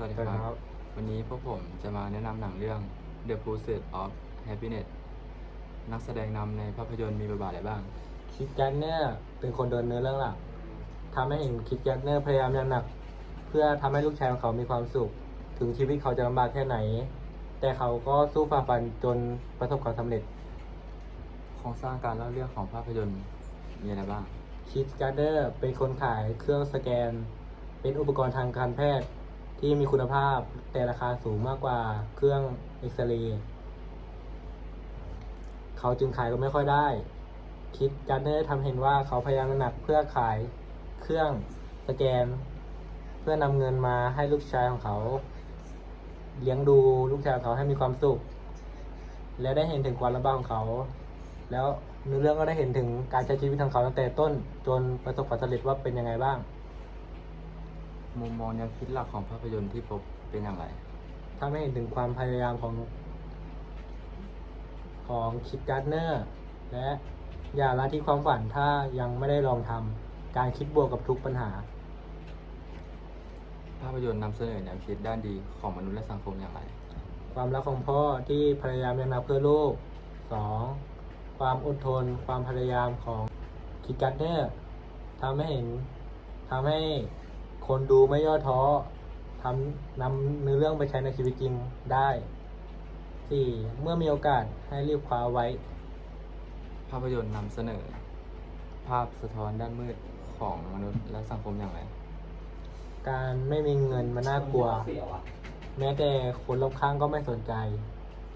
วัสดีสวัสดีคครัรับบวันนี้พวกผมจะมาแนะนำหนังเรื่อง The Pursuit of Happiness นักแสดงนำในภาพยนตร์มีบทบาทอะไรบ้าง คิดแกนเนอร์เป็นคนเดินเนื้อเรื่องหลักทำให้เห็นคิดแกนเนอร์พยายามอย่างหนัก เพื่อทำให้ลูกชายของเขามีความสุข ถึงชีวิตเขาจะลำบากแค่ไหน แต่เขาก็สู้ฝ่าฟันจนประสบความสำเร็จ โครงสร้างการเล่าเรื่องของภาพยนตร์มีอะไรบ้าง คิดแกนเนอร์เป็นคนขายเครื่องสแกน เป็นอุปกรณ์ทางการแพทย์ ที่มีคุณภาพแต่ราคาสูงมากกว่าเครื่องเอ็กซเรย์เขาจึงขายก็ไม่ค่อยได้ คิดการเนอร์ทำเห็นว่าเขาพยายามหนักเพื่อขายเครื่องสแกน เพื่อนำเงินมาให้ลูกชายของเขา เลี้ยงดูลูกชายของเขาให้มีความสุข และได้เห็นถึงความลำบากของเขา แล้วเนื้อเรื่องก็ได้เห็นถึงการใช้ชีวิตของเขาตั้งแต่ต้น จนประสบความสำเร็จว่าเป็นยังไงบ้าง มุมมองแนวคิดหลักของภาพยนตร์ที่พบเป็นอย่างไร ถ้าไม่เห็นถึงความพยายามของของคิดการ์เนอร์และอย่าละที่ความฝันถ้ายังไม่ได้ลองทำการคิดบวกกับทุกปัญหา ภาพยนตร์นำเสนอแนวคิดด้านดีของมนุษย์และสังคมอย่างไร ความรักของพ่อที่พยายามยังนับเพื่อลูกสองความอดทน ความพยายามของคิดการ์เนอร์ทำให้เห็นทำให้ คนดูไม่ย่อท้อทำนำเนื้อเรื่องไปใช้ในชีวิตจริงได้สี่เมื่อมีโอกาสให้รีบคว้าไว้ ภาพยนตร์นำเสนอ ภาพสะท้อนด้านมืดของมนุษย์และสังคมอย่างไร การไม่มีเงินมันน่ากลัว แม้แต่คนรอบข้างก็ไม่สนใจ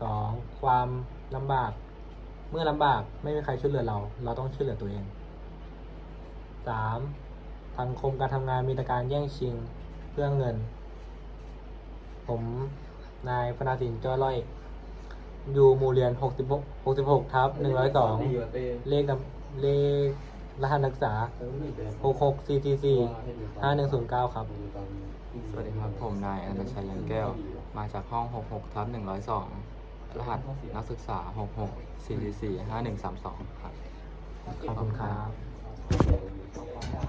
สองความลำบาก เมื่อลำบากไม่มีใครช่วยเหลือเรา เราต้องช่วยเหลือตัวเองสาม สังคมการทำงานมีแต่การแย่งชิงเพื่อเงิน ผมนายพนาสินจ้อยร้อยอยู่หมู่เรียนหกสิบหกหกสิบหกทับหนึ่งร้อยสองเลขนำเลขรหัสนักศึกษาหกหกสี่สี่สี่ห้าหนึ่งศูนย์เก้าครับ สวัสดีครับ ผมนายอนันตชัยยังแก้ว มาจากห้อง 66ทับ102 รหัสนักศึกษา 66 444 5132 ครับ ขอบคุณครับ